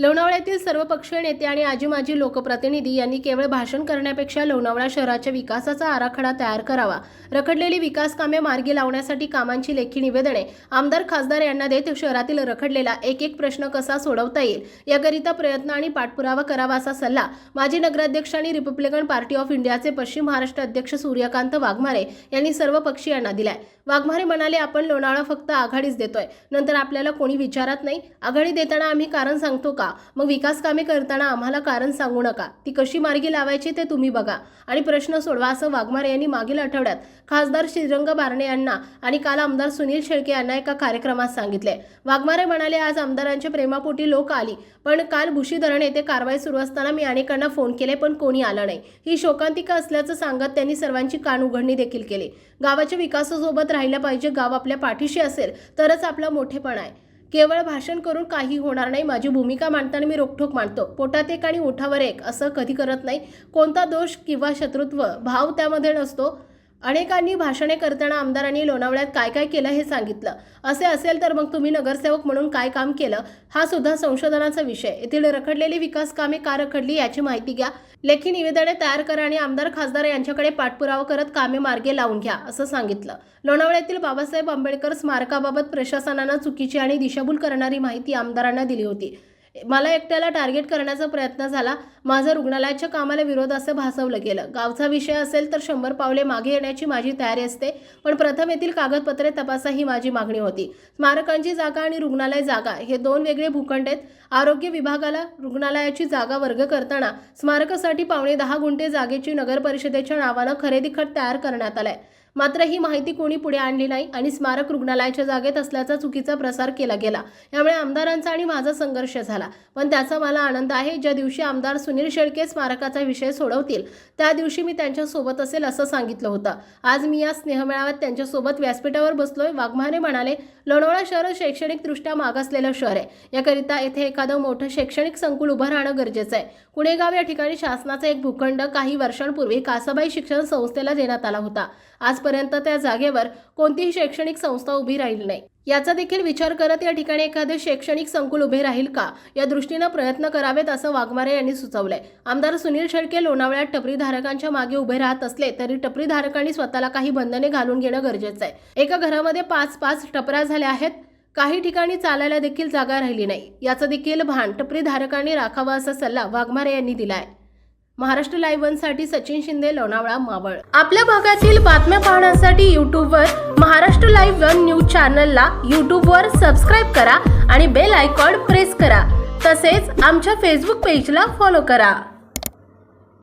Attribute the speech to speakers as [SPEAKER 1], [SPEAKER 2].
[SPEAKER 1] लोणावळ्यातील सर्वपक्षीय नेते आणि आजी माजी लोकप्रतिनिधी यांनी केवळ भाषण करण्यापेक्षा लोणावळा शहराच्या विकासाचा आराखडा तयार करावा. रखडलेली विकास कामे मार्गी लावण्यासाठी कामांची लेखी निवेदने आमदार खासदार यांना देत शहरातील रखडलेला एक एक प्रश्न कसा सोडवता येईल? याकरिता प्रयत्न आणि पाठपुरावा करावा असा सल्ला माजी नगराध्यक्ष आणि रिपब्लिकन पार्टी ऑफ इंडियाचे पश्चिम महाराष्ट्र अध्यक्ष सूर्यकांत वाघमारे यांनी सर्व पक्षीयांना दिलाय. वाघमारे म्हणाले आपण लोणावळा फक्त आघाडीच देतोय. नंतर आपल्याला कोणी विचारत नाही? आघाडी देताना आम्ही कारण सांगतो का? मग विकास कामे करताना आम्हाला कारण सांगू नका. ती कशी मार्गी लावायची ते तुम्ही बघा. आणि प्रश्न सोडवा असं वाघमारे यांनी मागील आठवड्यात खासदार श्रीरंग बारणे यांना आणि काल आमदार सुनील शेळके यांना एका कार्यक्रमात सांगितले. वाघमारे म्हणाले आज आमदारांच्या प्रेमापोटी लोक आली पण काल भुशी धरण येथे कारवाई सुरू असताना मी अनेकांना फोन केले पण कोणी आलं नाही. ही शोकांतिका असल्याचं सांगत त्यांनी सर्वांची कान उघडणी देखील केली. गावाच्या विकासासोबत राहिलं पाहिजे गाव आपल्या पाठीशी असेल तरच आपला मोठेपण आहे. केवळ भाषण करून काही होणार नाही. माझी भूमिका मांडताना मी रोखठोक मांडतो. पोटात एक आणि ओठावर एक असं कधी करत नाही. कोणता दोष किंवा शत्रुत्व भाव त्यामध्ये नसतो. अनेकांनी भाषणे करताना आमदारांनी लोणावळ्यात काय काय केलं हे सांगितलं. असे असेल तर मग तुम्ही नगरसेवक म्हणून काय काम केलं हा सुद्धा संशोधनाचा विषय. येथील रखडलेली विकास कामे का रखडली याची माहिती घ्या. लेखी निवेदने तयार करा आणि आमदार खासदार यांच्याकडे पाठपुरावा करत कामे मार्गे लावून घ्या असं सांगितलं. लोणावळ्यातील बाबासाहेब आंबेडकर स्मारकाबाबत प्रशासनानं चुकीची आणि दिशाभूल करणारी माहिती आमदारांना दिली होती. मला एकट्याला टार्गेट करण्याचा प्रयत्न झाला. माझं रुग्णालयाच्या कामाला विरोध असं भासवलं गेलं. गावचा विषय असेल तर शंभर पावले मागे येण्याची माझी तयारी असते पण प्रथम येथील कागदपत्रे तपासा ही माझी मागणी होती. स्मारकांची जागा आणि रुग्णालय जागा हे दोन वेगळे भूखंड आहेत. आरोग्य विभागाला रुग्णालयाची जागा वर्ग करताना स्मारकासाठी पावणे दहा गुंठे जागेची नगर परिषदेच्या नावानं खरेदी खत तयार करण्यात आलाय. मात्र ही माहिती कोणी पुढे आणली नाही आणि स्मारक रुग्णालयाच्या जागेत असल्याचा चुकीचा प्रसार केला गेला. यामुळे आमदारांचा आणि माझा संघर्ष झाला. पण त्याचा मला आनंद आहे. ज्या दिवशी आमदार सुनील शेळके स्मारकाचा विषय सोडवतील त्या दिवशी मी त्यांच्यासोबत असेल असं सांगितलं होतं. आज मी या स्नेहमेळाव्यात त्यांच्यासोबत व्यासपीठावर बसलोय. वाघमारे म्हणाले लोणावळा शहर शैक्षणिकदृष्ट्या मागासलेलं शहर आहे. याकरिता येथे एखादं मोठं शैक्षणिक संकुल उभं राहणं गरजेचं आहे. कुणेगाव या ठिकाणी शासनाचा एक भूखंड काही वर्षांपूर्वी कासाबाई शिक्षण संस्थेला देण्यात आला होता. आज आजपर्यंत त्या जागेवर कोणतीही शैक्षणिक संस्था उभी राहिली नाही. याचा देखील विचार करत या ठिकाणी एखादे शैक्षणिक संकुल उभे राहील का? या दृष्टीनं प्रयत्न करावेत असं वाघमारे यांनी सुचवलंय. आमदार सुनील शेळके लोणावळ्यात टपरीधारकांच्या मागे उभे राहत असले तरी टपरीधारकांनी स्वतःला काही बंधने घालून घेणं गरजेचं आहे. एका घरामध्ये पाच पाच टपऱ्या झाल्या आहेत. काही ठिकाणी चालायला देखील जागा राहिली नाही. याचं देखील भान टपरीधारकांनी राखावं असा सल्ला वाघमारे यांनी दिलाय. महाराष्ट्र लाईव्ह वनसाठी सचिन शिंदे लोणावळा मावळ. आपल्या भागातील बातम्या पाहण्यासाठी यूट्यूबवर महाराष्ट्र लाईव्ह वन न्यूज चॅनलला यूट्यूबवर सबस्क्राईब करा आणि बेल आयकॉन प्रेस करा. तसेच आमच्या फेसबुक पेजला फॉलो करा.